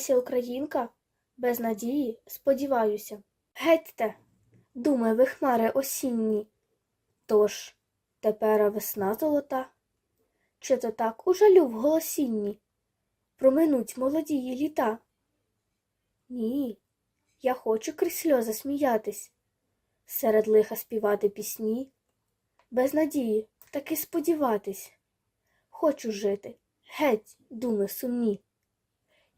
Леся Українка, без надії, сподіваюся. Гетьте, думи ви хмари осінні. Тож, тепера весна золота, чи то так у жалю в голосінні проминуть молодії літа? Ні, я хочу крізь сльози сміятись, серед лиха співати пісні, без надії таки сподіватись. Хочу жити, геть, думи сумні.